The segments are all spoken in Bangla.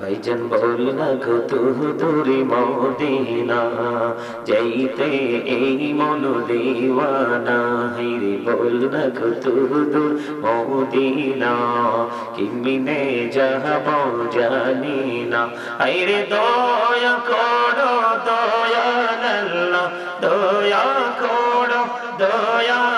ভাইজান বল কত দূরে মদিনা, যাইতে এই মন দেওয়ানা হাইরে বল না কত দূর মদিনা, কিমিনে যাব জানি না। হাইরে দয়া করো দয়া করো দয়াল্লাহ নৌ গো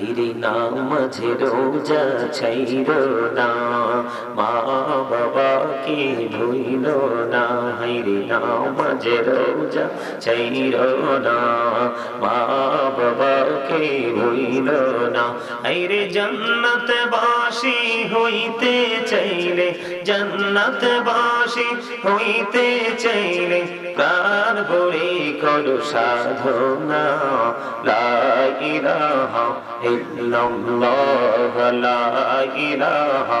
হাইরে নামাজে রোজা ছাইর না। মা বাবাকে ভুইল না, হাইরে নামাজে রোজা ছাইর না। মা বাবাকে ভুইল না, হাইরে জান্নাত বাসি হইতে চাইলে, জান্নাত বাসি হইতে চাইলে, প্রাণ ভরে করো সাধনা। লা ইলাহা illallah la ilaha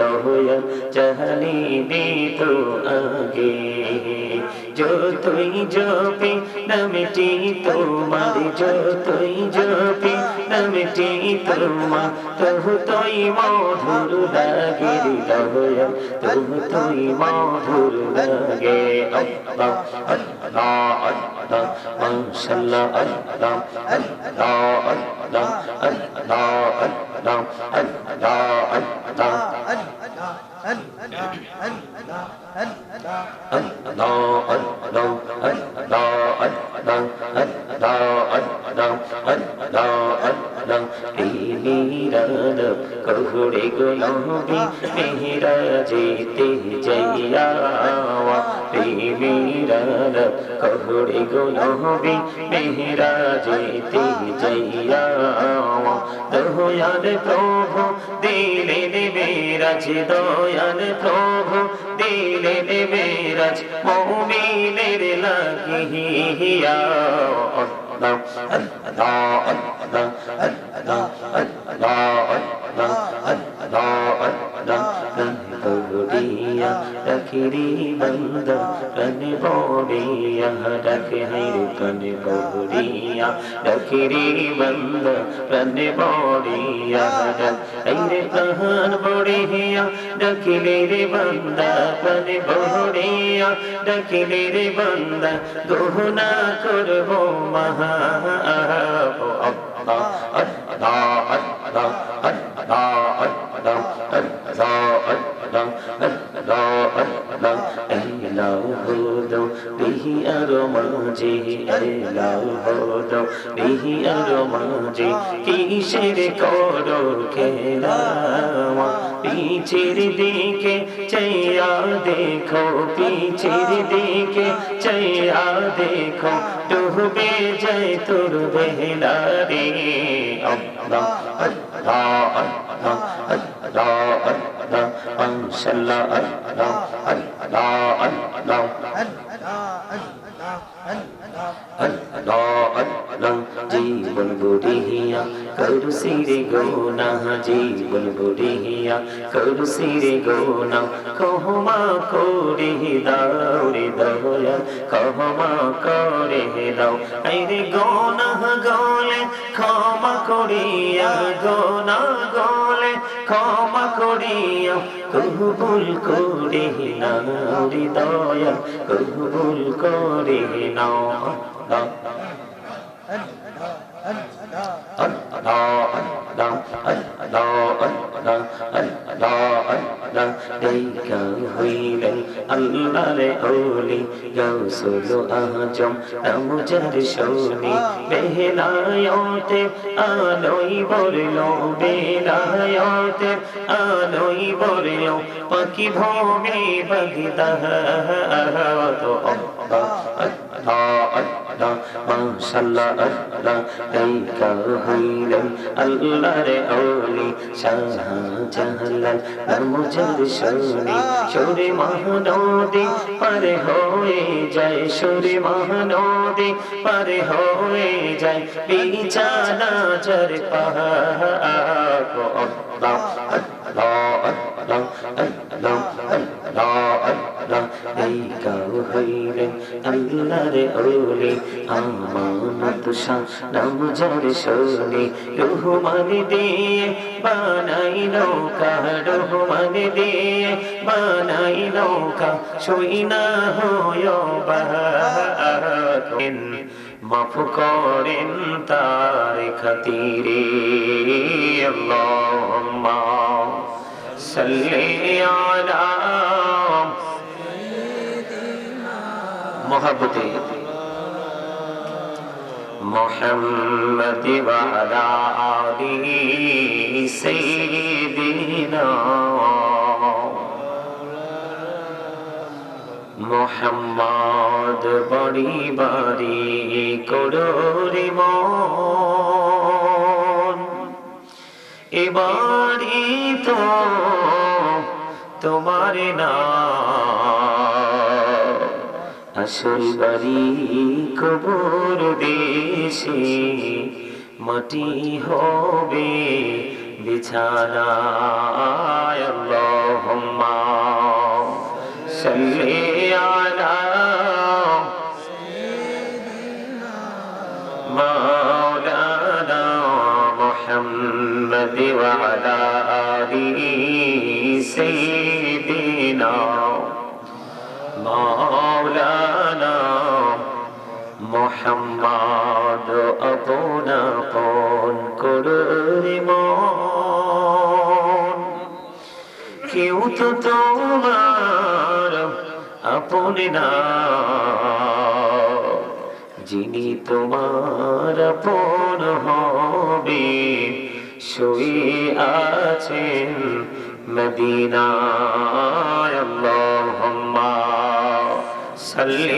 तो यह चहली भी तो आगे যতই জপি নামটি তোমার যতই জপি নামটি তোমার তহু তই মধুর লাগে হৃদয় তহু তই মধুর লাগে আল্লাহ আল্লাহ আল্লাহ মাশাআল্লাহ আল্লাহ আল্লাহ আল্লাহ আল্লাহ আল্লাহ আল্লাহ আল্লাহ মেহরা যেতে যাইয়া মেরা কহরে গোলহবি মেহরা যেতে যাইয়া দহয়াল প্রভু দিয়ে মেরাজ দয়াল প্রভু দিলে মেরাজ মৌমিনের লাগিয়া Allah, Allah, Allah, Allah, Allah, Allah, Allah, বড়িয়া রাখিরি বন্ধ রনে বড়িয়া রাখে হাইরে কনে বড়িয়া রাখিরি বন্ধ রনে বড়িয়া হাইরে কহান বড়িয়া ডাকিলে রে বন্দা রনে বড়িয়া ডাকিলে রে বন্দা গহনা করব মহা আল্লাহ আল্লাহ আল্লাহ Allahu hudo bihi aromaje Allahu hudo bihi aromaje কিসের করো খেলা পিছের দিকে চৈয়া দেখো পিছের দিকে চৈয়া দেখো ডুবে যায় তোর বেলা রে Allah Allah Allah Allah Allah আল্লাহ আল্লাহ মাশাআল্লাহ আল্লাহ আল্লাহ আল্লাহ আল্লাহ আল্লাহ জীবন গড়িয়া করসি রে গোনা জীবন বুড়িয়া করসি রে গোনা কহমা করে দাও রে দয়া কহমা করে দাও রে গোনা গলে ক্ষমা করিয়া গোনা গলে ক্ষমা করিয়া কবুল করে নাও রে দয়া কবুল করে নাও আল্লাহরে ওলি গৌসুল আজম নামুজার শোনি, বেহলায়তে, আলোই বলল বেলায়তে, আলোই পাখি ভূমি বগদা তো আল্লাহ সরে মহানদী পারে হয়ে যায় সরে মহানদী পারে হয়ে যায় বিছানা চর পাহা আল্লাহ আল্লাহ আল্লাহ আল্লাহ আল্লাহ আল্লাহ এই গাও হইলেন আল্লাহর ওলি আমানত শাহ নাম যার শোনে রহমান দিয়ে বানাই নৌকা রহমান দিয়ে বানাই নৌকা শুই না হয় বাহেন মাফ করেন তার খাতিরে আল্লাহুম্মা সাল্লি আলা মহাবতে محمد وعلى آله سيدنا মোহাম্মদ বড়ি বাড়ি করোরি মন এবারি তো তোমার না আসল বাড়ি কবর দেশে মাটি হবে বিছানা আল্লাহুম্মা সাল্লি আলা মাওলানা মুহাম্মদ ওয়া আপনা পন করে মন কেউ তো তোমার আপন না। যিনি তোমার আপন হবে, শুয়ে আছেন মদিনায়। আল্লাহুম্মা সাল্লি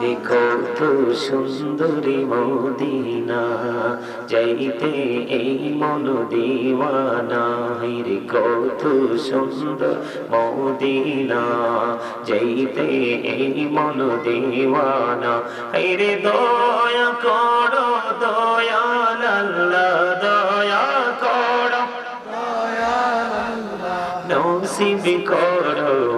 রে কত সুন্দরী মদিনা যাইতে এই মন দিওয়ানা। রে কত সুন্দর মদিনা যাইতে এই মন দিওয়ানা। রে দয়া করো আল্লাহ দয়া করো। নসিব করো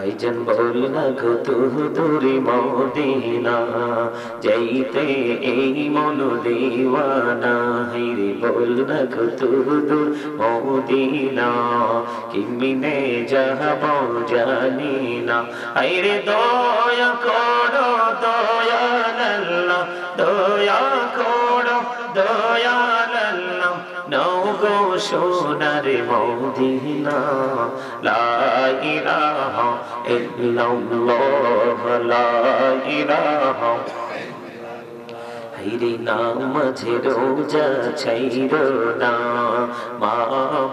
ভাইজান বল না কত দূরে মদিনা, যাইতে এই মন দেওয়ানা। হাইরে বল না কত দূর মদিনা, কিমিনে যাব জানি না হাইরে দয়া করো দয়াল্লাহ দয়া করো দয়াল্লাহ নও গো সোনার মদিনা, লা ilaha illallah la ilaha ইলাহা হাইরে নামাজে রোজা ছাইর না। মা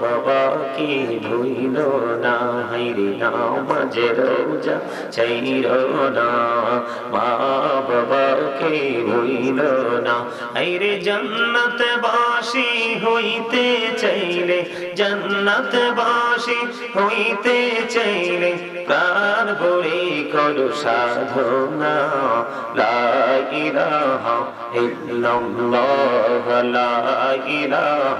বাবাকে ভুইল না। হাইরে নামাজে রোজা ছাইর না। মা বাবাকে ভুইল না। হাইরে জান্নাত বাসি হইতে চাইলে জন্নত বাসি হইতে চাইলে প্রাণ ভরে করো সাধনা। লা إلا الله لا إله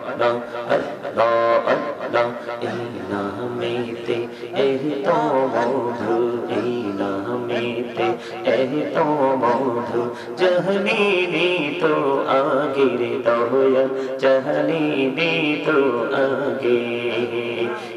তো মধু জহনি তো আগের দয়া জহনি দিত আগে।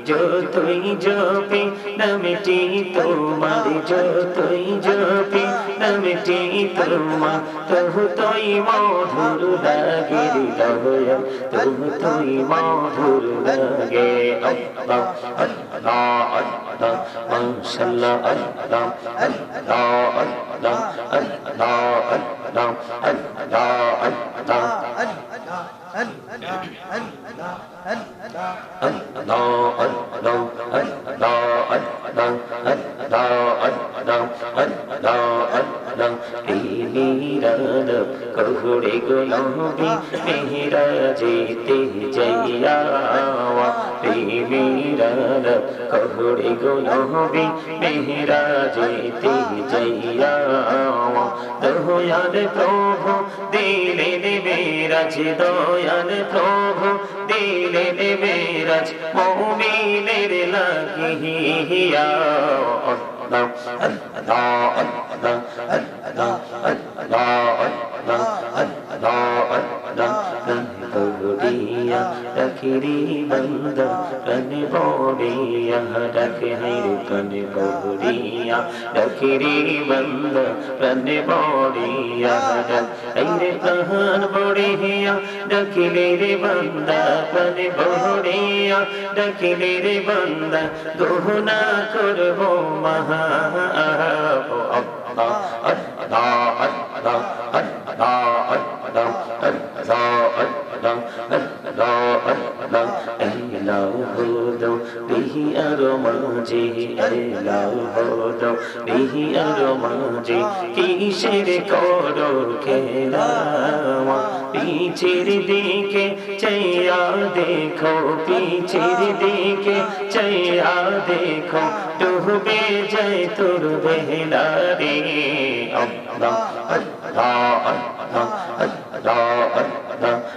যতই জপে নামটি তোমার যতই জপে নামটি তোমার তহু তই মধুর লাগে দয়া তহু তই মধুর লাগে আল্লাহ আল্লাহ আল্লাহ মাশাআল্লাহ আল্লাহ আল্লাহ আল্লাহ আল্লাহ আল্লাহ আল্লাহ আল্লাহ কহুড়ে গুলবি মেহরা যেতে যাইয়া প্রেমীরান কহুড়ে গুলবি মেহরা যেতে যাইয়া দয়াল প্রভু দিলে মেরাজ দয়াল প্রভু দিলে মেরাজ মৌমিনের লাগিয়া Allah, Allah, Allah, Allah, Allah, Allah, Allah, بوبيا تكريما دفن بوبيا لك حرقا بوريا تكريما دفن بوريا لك حرقا بوريا دكيلير بندا فن بوريا دكيلير بندا گہنا کرو مہا اللہ اللہ اللہ اللہ اللہ اللہ বিহি আর মাঝে বিহি আর মাঝে কিসের কর খেলা পিছের দিকে চয়া দেখো পিছের দিকে চয়া দেখো ডুবে যায় তোর বেলা রে Allah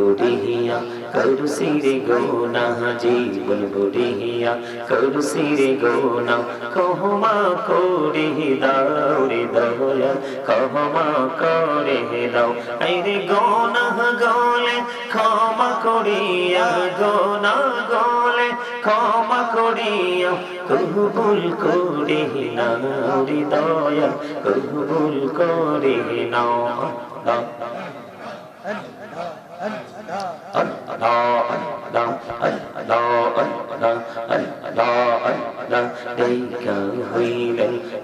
বুড়িয়া করু সিরে গোনা জীবন বুড়িয়া করু সিরে গোনা কহমা করে দাও রে দয়া কহমা করে দাও আইরে গোনা গলে ক্ষমা করিয়া গোনা গলে ক্ষমা করিয়া কবুল করে নাও রে দয়া কবুল করে নাও দাও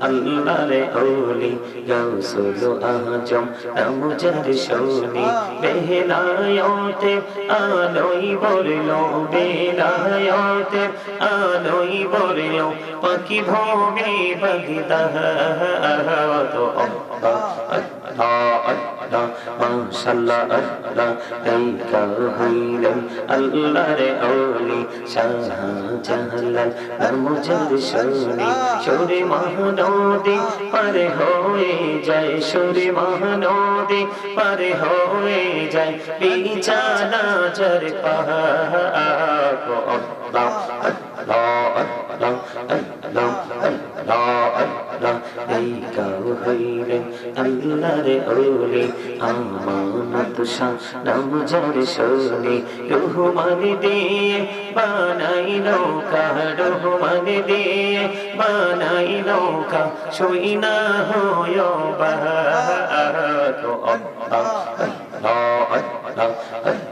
আল্লাহরে ওলি গৌসুল আজম রমজার শোনি বেহলায়তে আলোই বলল বেলায়তে আলোই বলল পাখি ভূমি বগদা তো আল্লাহ মাশাআল্লাহ আল্লাহ আল্লাহর ওলি শাহজালাল নামজার শুনি সুরে মহানদী পারে হয়ে যায় সুরে মহানদী পারে হয়ে যায় বিছানা চর পাহাড় আল্লাহ আল্লাহ আল্লাহ আল্লাহ আল্লাহ আল্লাহ হইলেন আল্লাহর ওলি আমানত নাম যার শোনে দিয়ে বানাই নৌকা, রহমান দিয়ে বানাই নৌকা, শুই না হয় আল্লাহ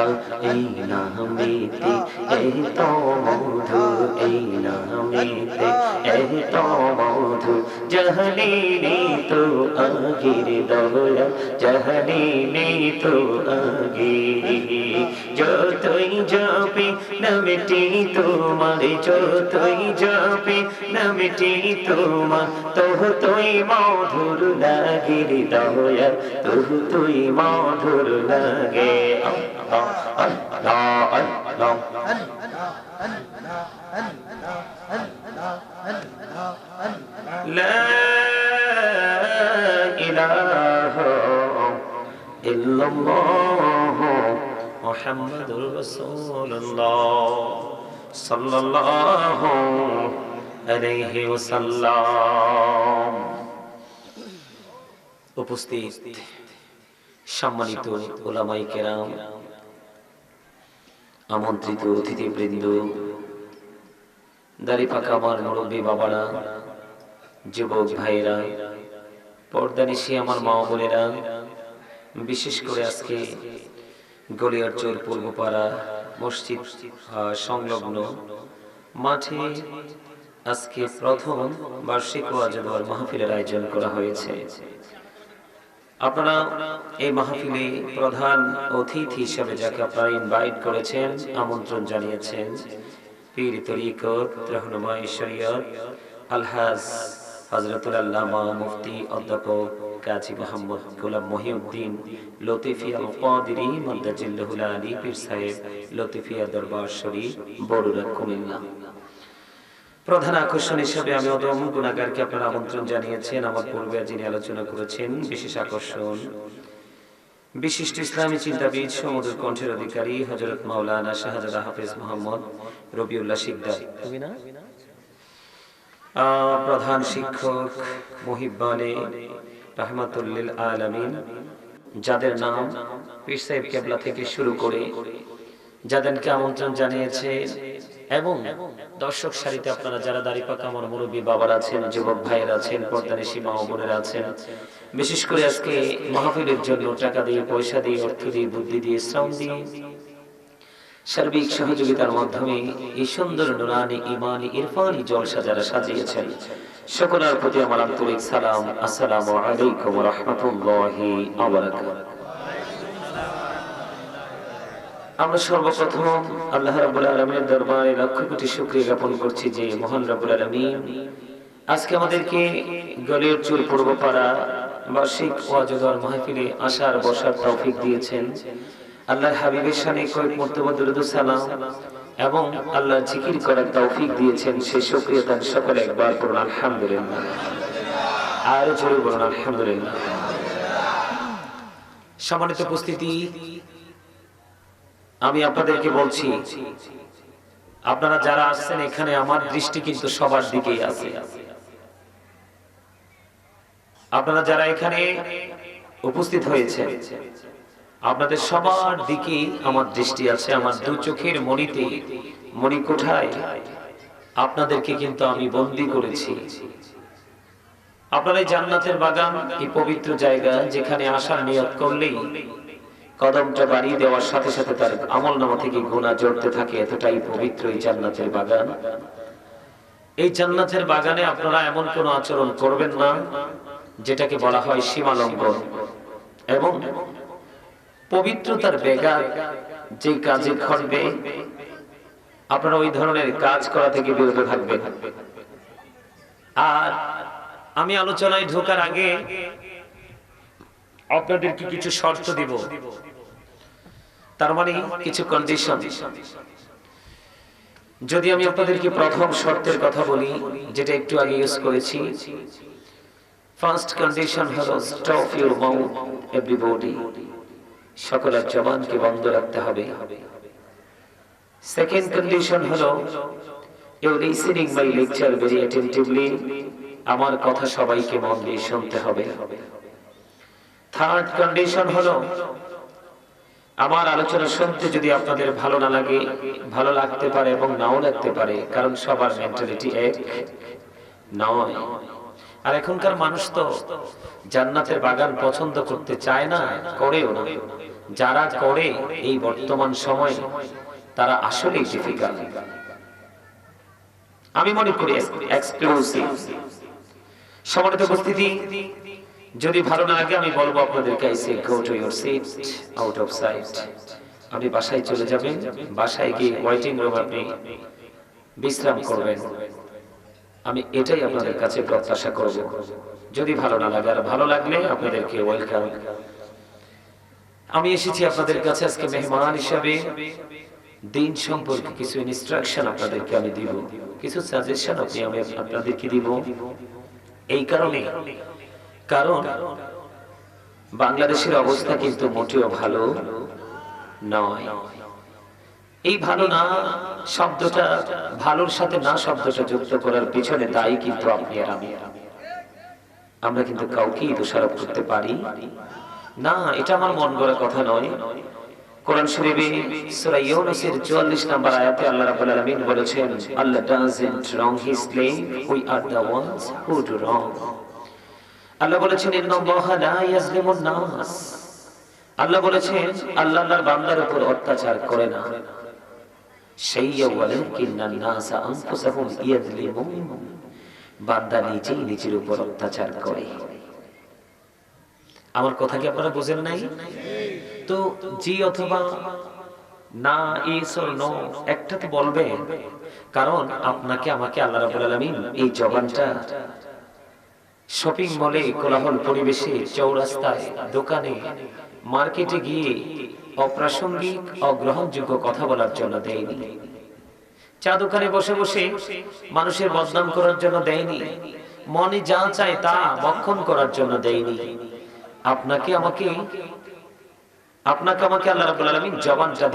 আল্লাহ এই নামেতে এই তো মধু এই নামেতে এই তো মধু জহলিনি তো আগির দয়া জহলিনি তো আগে যতই যাবে নামটি তোমার যতই যাবে নামটি তোমার তোহ তুই মধুর লাগির দয়া তোহ তুই মধুর লাগে আল্লাহ। لا إله إلا الله محمد رسول الله صلى الله عليه وسلم উপস্থিত সম্মানিত ওলামাই কেরাম আমন্ত্রিত অতিথিবৃন্দ, দাড়ি পাকা আমার মুরব্বী বাবারা, যুবক ভাইরা পর্দানিশি আমার মা বোনেরা, বিশেষ করে আজকে গলিয়ারচর পূর্বপাড়া মসজিদ সংলগ্ন মাঠে আজকে প্রথম বার্ষিক ওয়াজদার মাহফিলের আয়োজন করা হয়েছে। আপনারা এই মাহফিলে প্রধান অতিথি হিসেবে যাকে আপনারা ইনভাইট করেছেন, আমন্ত্রণ জানিয়েছেন, পীর তরিকত রহনুমাই শরীয়ত আলহাজ হজরতুল আল্লামা মুফতি অধ্যাপক কাজী মোহাম্মদ গোলাম মহিউদ্দিন, লতিফিয়া কাদিরি মদ্দাজিল্লাহুল আলী, পীর সাহেব লতিফিয়া দরবার শরীফ বড়ুরা কুমিল্লা। প্রধান আকর্ষণ হিসেবে আমি অদম গুণাগারকে আপনারা আমন্ত্রণ জানিয়েছেন, আমার পূর্বে যিনি আলোচনা করেছেন, বিশেষ আকর্ষণ। বিশিষ্ট ইসলামী চিন্তাবিদ, সমুদ্র কণ্ঠের অধিকারী হজরত মাওলানা শাহজাদা হাফিজ মোহাম্মদ রবিউল্লাহ শিকদার। প্রধান শিক্ষক, মুহিব্বানে রহমাতুল্লিল আলামিন, যাদের নাম পীর সাহেব কেবলা থেকে শুরু করে, যাদেরকে আমন্ত্রণ জানিয়েছে এবং দর্শক সারিতে আপনারা যারা দাড়ি পাকা আমার মুরব্বী বাবার আছেন, যুবক ভাইয়ের আছেন পর্দানিশী মা ও বোনেরা আছেন, বিশেষ করে আজকে মাহফিলের জন্য টাকা দিয়ে, পয়সা দিয়ে, অর্থ দিয়ে, বুদ্ধি দিয়ে, শ্রম দিয়ে সার্বিক সহযোগিতার মাধ্যমে এই সুন্দর নুরানি ইমানি ইরফানি জলসা যারা সাজিয়েছেন, সকলের প্রতি আমার আন্তরিক সালাম। আসসালামু আলাইকুম আমরা সর্বপ্রথম আল্লাহ রাবুল আলমীর দরবারে লক্ষ কোটি শুক্রিয়া জ্ঞাপন করছি যে মহান রাবুল আলমী আজকে আমাদেরকে গলের চুল পূর্বপাড়া বার্ষিক ওয়াজদার মাহফিলে আসার, বসার তৌফিক দিয়েছেন। আল্লাহর হাবিবের সানে কয়েক মর্তবা দুরুদ সালাম এবং আল্লাহ জিকির করার তৌফিক দিয়েছেন। সেই শুক্রিয়া তার সকলে একবার পড়ুন, আলহামদুলিল্লাহ। আর জোরে বলুন, আলহামদুলিল্লাহ। সম্মানিত উপস্থিতি আমি আপনাদেরকে বলছি, আপনারা যারা আসছেন এখানে, আমার দৃষ্টি কিন্তু সবার দিকেই আছে। আপনারা যারা এখানে উপস্থিত হয়েছে আপনাদের সবার দিকে আমার দৃষ্টি আছে, আমার দু চোখের মণিতে, মণিকোঠায় আপনাদেরকে কিন্তু আমি বন্দি করেছি। আপনার এই জান্নাতের বাগান, এই পবিত্র জায়গা যেখানে আসার নিয়ত করলেই কদমটা বাড়িয়ে দেওয়ার সাথে সাথে তার আমল নামা থেকে গুণা জড়তে থাকে, এতটাই পবিত্র এই জান্নাতের বাগান। এই জান্নাতের বাগানে আপনারা এমন কোন আচরণ করবেন না, যেটাকে বলা হয় সীমালঙ্ঘন। এবং পবিত্রতার বেগার যে কাজে ঘটবে আপনারা ওই ধরনের কাজ করা থেকে বিরত থাকবেন। আর আমি আলোচনায় ঢোকার আগে আপনাদেরকে কিছু শর্ত দিব। তার মানে কিছু কন্ডিশন যদি আমি আপনাদেরকে প্রথম শর্তের কথা বলি, যেটা একটু আগে ইউজ করেছি ফার্স্ট কন্ডিশন হলো স্টপ ইউর মাউথ এভরিবডি সকলের জবানকে বন্ধ রাখতে হবে। সেকেন্ড কন্ডিশন হলো you listening my lecture very attentively আমার কথা সবাইকে মন দিয়ে শুনতে হবে। থার্ড কন্ডিশন হলো আমার আলোচনা শুনতে যদি আপনাদের ভালো না লাগে, ভালো লাগতে পারে এবং নাও লাগতে পারে, কারণ সবার মেন্টালিটি এক, নয়। আর এখনকার মানুষ তো জান্নাতের বাগান পছন্দ করতে চায় না, করেও না। যারা করে এই বর্তমান সময়ে, তারা আসলেই ডিফিকাল্ট আমি মনে করি এক্সক্লুসিভ সমানিত উপস্থিতি যদি ভালো না লাগে, আমি বলব আপনাদেরকে I say go to your seat out of sight আপনি বাসায় চলে যাবেন, বাসায় গিয়ে ওয়েটিং রুম আপনি বিশ্রাম করবেন। আমি এটাই আপনাদের কাছে প্রত্যাশা করব। যদি ভালো না লাগে আর ভালো লাগলে আপনাদেরকে ওয়েলকাম আমি এসেছি আপনাদের কাছে আজকে মেহমান হিসাবে। দিন সম্পর্কে কিছু ইনস্ট্রাকশন আপনাদেরকে আমি দিব। কিছু সাজেশন আপনি আমি আপনাদেরকে দিব। এই কারণে কারণ বাংলাদেশের অবস্থা কিন্তু মোটেও ভালো নয়। এই ভালো না শব্দটা, ভালোর সাথে না শব্দটা যুক্ত করার পিছনে দায়ী কিন্তু আপনি আর আমি। আমরা কিন্তু কাউকেই দোষারোপ করতে পারি। না, এটা আমার মন গড়া কথা নয়। কোরআন শরীফে সূরা ইউনূসের 44 নম্বর আয়াতে আল্লাহ রাব্বুল আলামিন বলেছেন, আল্লাহ doesn't wrong his slave we are the ones who do wrong আল্লাহ বলেছেন আল্লাহ বলেছেন, আল্লাহ আল্লাহর বান্দার উপর অত্যাচার করে না। ইয়াজলিমুন বান্দা নিজেই নিজের উপর অত্যাচার করে। আমার কথা কি আপনারা বুঝেন নাই? তো জি অথবা না, একটা তো বলবেন। কারণ আপনাকে, আমাকে আল্লাহ রাব্বুল আলামিন এই জবানটা শপিং মলে কোলাহল পরিবেশে চৌরাস্তায়, দোকানে, মার্কেটে গিয়ে অপ্রাসঙ্গিক, অগ্রহণযোগ্য কথা বলার জন্য দেয়নি। চা দোকানে বসে বসে মানুষের বদনাম করার জন্য দেয়নি। মনে যা চায় তা বক্ষণ করার জন্য দেয়নি। আপনাকে আমাকে আপনাকে আমাকে আল্লাহ রাব্বুল আলামিন জবানটা